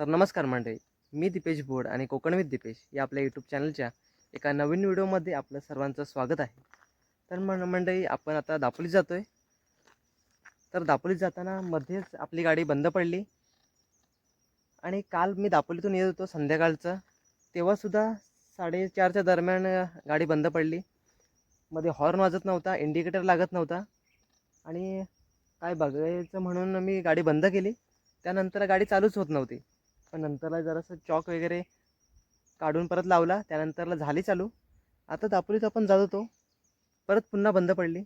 तर नमस्कार मंडळी मी दिपेश बोड आणि कोकण विथ दिपेश या आपल्या यूट्यूब चॅनलच्या एका नवीन व्हिडिओमध्ये आपलं सर्वांचं स्वागत आहे. तर मग मंडळी आपण आता दापोलीत जातो आहे तर दापोलीत जाताना मध्येच आपली गाडी बंद पडली. आणि काल मी दापोलीतून येत होतो संध्याकाळचं. तेव्हासुद्धा साडेचारच्या दरम्यान गाडी बंद पडली. मध्ये हॉर्न वाजत नव्हता इंडिकेटर लागत नव्हता. आणि काय बघायचं म्हणून मी गाडी बंद केली. त्यानंतर गाडी चालूच होत नव्हती. पण नंतरला जरासं चॉक वगैरे काढून परत लावला त्यानंतरला झाली चालू. आता दापोलीत आपण जात होतो. परत पुन्हा बंद पडली.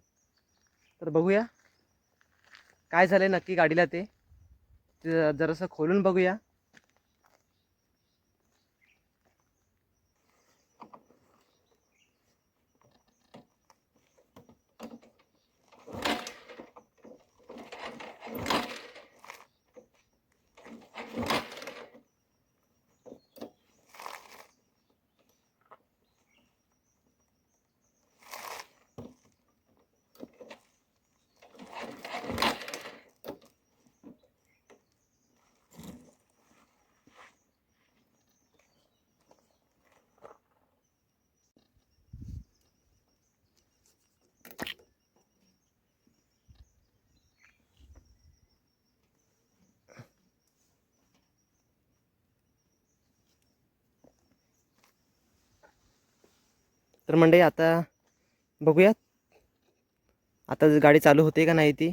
तर बघूया. काय झालं आहे नक्की गाडीला ते जरासं खोलून बघूया. तर मंडळी आता बघूयात. आता गाडी चालू होते का नाही ती?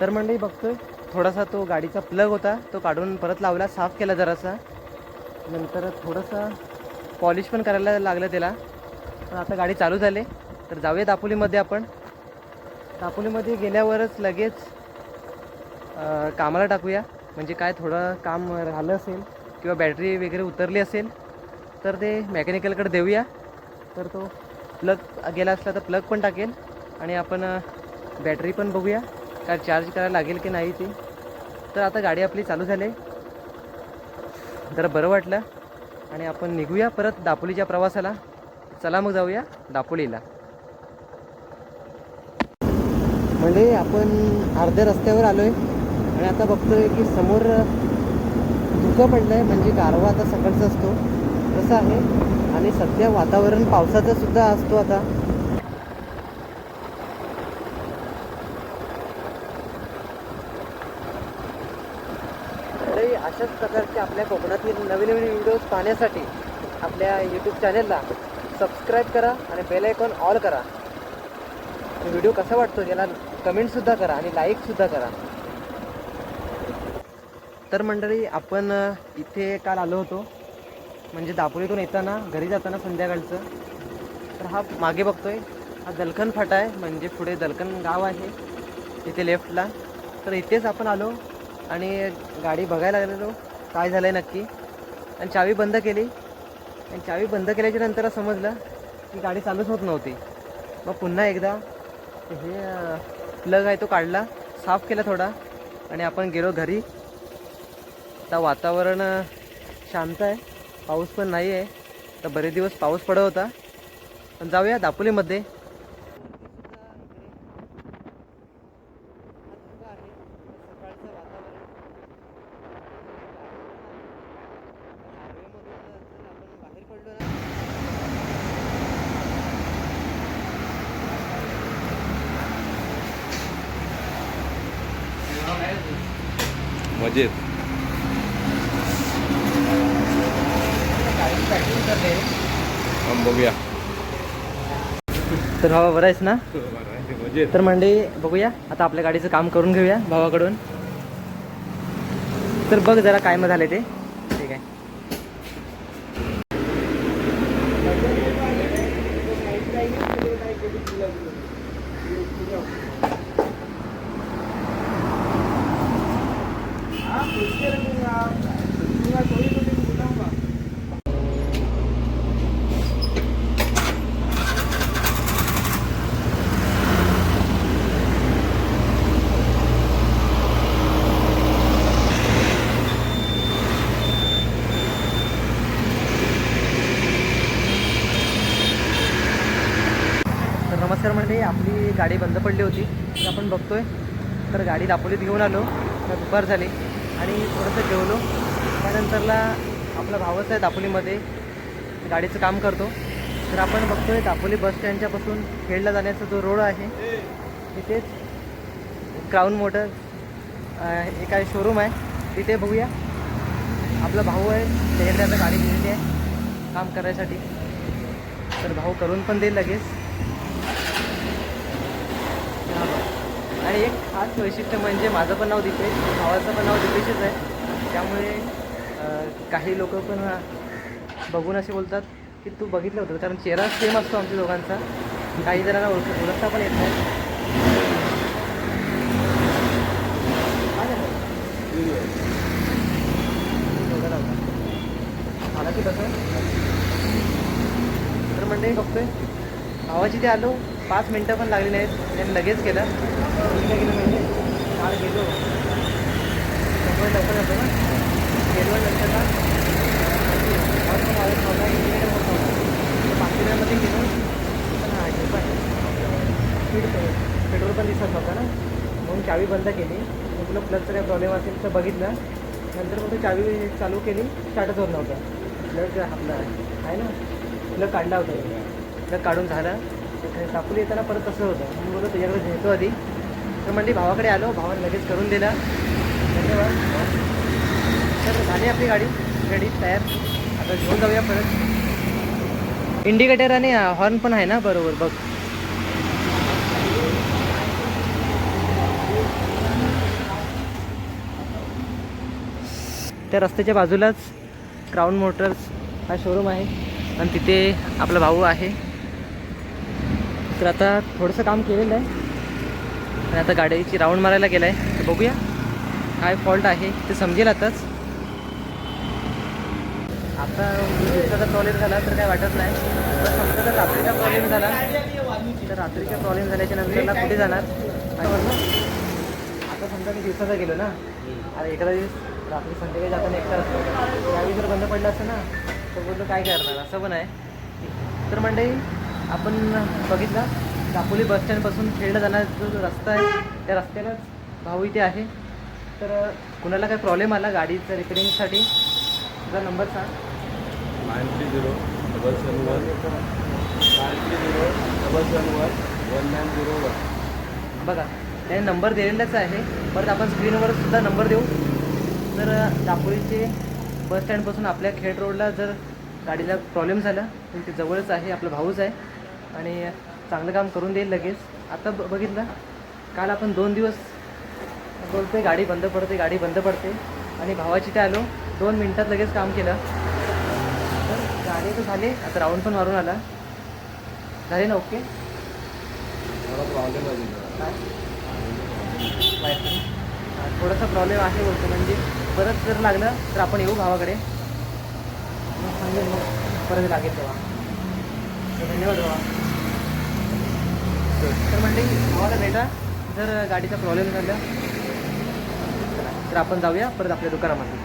तर मंडळी बघतोय थोडासा तो गाडीचा प्लग होता. तो काढून परत लावला साफ केला जरासा. नंतर थोडंसं पॉलिश पण करायला लागलं त्याला. पण आता गाडी चालू झाली. तर जाऊया दापोलीमध्ये आपण. दापोलीमध्ये गेल्यावरच लगेच कामाला टाकूया. म्हणजे काय थोडं काम राहिलं असेल किंवा बॅटरी वगैरे उतरली असेल तर ते मेकॅनिकलकडे देऊया. तर तो प्लग गेला असला तर प्लग पण टाकेल. आणि आपण बॅटरी पण बघूया. काय चार्ज करायला लागेल की नाही ती. तर आता गाडी आपली चालू झाली. जरा बरं वाटलं. आणि आपण निघूया परत दापोलीच्या प्रवासाला. चला मग जाऊया दापोलीला. म्हणजे आपण अर्ध्या रस्त्यावर आलो आहे आणि आता बघतोय की समोर धुकं पडलं आहे म्हणजे गारवा आता सकाळचा असतो. तसं आहे? आणि सध्या वातावरण पावसाचा सुद्धा असतो आता. तरी अशाच प्रकारचे आपल्या कोकणातील नवीन नवीन व्हिडिओज पाहण्यासाठी आपल्या यूट्यूब चॅनेलला सबस्क्राईब करा आणि बेल आयकॉन ऑल करा. आणि व्हिडिओ कसा वाटतो याला कमेंटसुद्धा करा आणि लाईकसुद्धा करा. तर मंडळी आपण इथे काल आलो होतो. म्हणजे दापोलीतून येताना घरी जाताना संध्याकाळचं. तर हा मागे बघतोय. हा दलखन फाटा आहे. म्हणजे पुढे दलखन गाव आहे इथे लेफ्टला तर इथेच आपण आलो. आणि गाडी बघायला लागलेलो काय झालं आहे नक्की. आणि चावी बंद केली. आणि चावी बंद केल्याच्यानंतर समजलं की गाडी चालूच होत नव्हती. मग पुन्हा एकदा हे प्लग आहे तो काढला. साफ केला थोडा. आणि आपण गेलो घरी. आता वातावरण शांत आहे. पाऊस पण नाही आहे तर बरेच दिवस पाऊस पडत होता. पण जाऊया दापोलीमध्ये. म्हणजे मजेत बघूया. तर भावा बरा आहेस ना? म्हणजे तर मंडळी बघूया. आता आपल्या गाडीचं काम करून घेऊया भावाकडून. तर बघ जरा काय मग झाले ते. ठीक आहे. मध्ये आपली गाडी बंद पडली होती. तर आपण बघतोय. तर गाडी दापोलीत घेऊन आलो. तर दुपार झाली. आणि थोडंसं जेवलो. त्यानंतरला आपला भावच आहे दापोलीमध्ये. गाडीचं काम करतो. तर आपण बघतोय दापोली बस स्टँडच्यापासून खेडला जाण्याचा जो रोड आहे तिथेच क्राऊन मोटर एक आहे शोरूम आहे. तिथे बघूया. आपला भाऊ आहे. त्याच्याकडे आता गाडी घेतली आहे काम करायसाठी. तर भाऊ करून पण देईल लगेच हा बघ. आणि एक खास वैशिष्ट्य म्हणजे माझं पण नाव दिपेश भावाचं पण नाव दिपेशच आहे. त्यामुळे काही लोक पण बघून असे बोलतात की तू बघितलं होतं कारण चेहरा सेम असतो आमच्या दोघांचा. काही जणांना ओळख ओळखता पण येत नाही. काय की कसं तर मंडळी बघतोय. आवाज इथे आलो. पाच मिनटं पण लागली नाहीत. त्यांनी लगेच केलं. मी काय म्हणजे. काल गेलो. सकाळी लवकर जातो ना. गेलो नंतर ना. आवाज गेलो. पण स्पीड पेट्रोल पण दिसत नव्हता ना. म्हणून चावी बंद केली. तुला प्लगचा काही प्रॉब्लेम असेल तर बघितलं. नंतर मग तो चावी चालू केली. स्टार्टच होत नव्हतं. प्लग आपला आहे ना. प्लग काढला होता. प्लग काढून झालं. दापोली येताना परत तसं होतं. मी बोललो तुझ्याकडे घेतो आधी. तर म्हणजे भावाकडे आलो. भावाने लगेच करून दिला. धन्यवाद तर झाली आपली गाडी रेडी तयार. आता घेऊन जाऊया परत. इंडिकेटर आणि हॉर्न पण आहे ना बरोबर बघ. त्या रस्त्याच्या बाजूलाच क्राऊन मोटर्स हा शोरूम आहे. आणि तिथे आपला भाऊ आहे. तर आता थोडंसं काम केलेलं आहे. आणि आता गाडीची राऊंड मारायला गेला आहे तर बघूया काय फॉल्ट आहे ते समजेल आताच. आता दिवसाचा प्रॉब्लेम झाला तर काय वाटत नाही. पण फक्त जर रात्रीचा प्रॉब्लेम झाला तर रात्रीचा प्रॉब्लेम झाल्याच्या नंतरला कुठे जाणार? आता आता समजा मी दिवसाचा गेलो ना. आता एखादा दिवस रात्री संध्याकाळी जाताना एकटा असतो त्यावेळी जर बंद पडलं असतं ना तर बोललो काय करणार? असं पण आहे. तर मंडळी आपण बघितलं दापोली बस स्टँडपासून खेळला जाणारा जो रस्ता आहे त्या रस्त्यालाच भाऊ इथे आहे. तर कुणाला काय प्रॉब्लेम आला गाडीचं रिपेरिंगसाठी तुझा नंबर सांग. Nine three zero double seven one nine three zero double seven one one nine zero one बघा त्याने नंबर दिलेलाच आहे. परत आपण स्क्रीनवर सुद्धा नंबर देऊ. तर दापोलीचे बस स्टँडपासून आपल्या खेड रोडला जर गाडीला प्रॉब्लेम झाला तर ते जवळच आहे आपला भाऊच आहे. आणि चांगलं काम करून देईल लगेच. आता ब बघितलं काल आपण दोन दिवस बोलतोय गाडी बंद पडते गाडी बंद पडते. आणि भावाची ते आलो दोन मिनटात लगेच काम केलं. तर गाडी तर झाली आता राऊंड पण मारून आला. झाले ना ओके? थोडासा प्रॉब्लेम आहे बोलतो म्हणजे परत जर लागलं तर आपण येऊ भावाकडे. मग सांगेल मग परत लागेल तेव्हा. धन्यवाद भावा. तर म्हणजे तुम्हाला भेटा. जर गाडीचा प्रॉब्लेम झाला तर आपण जाऊया परत आपल्या दुकानामध्ये.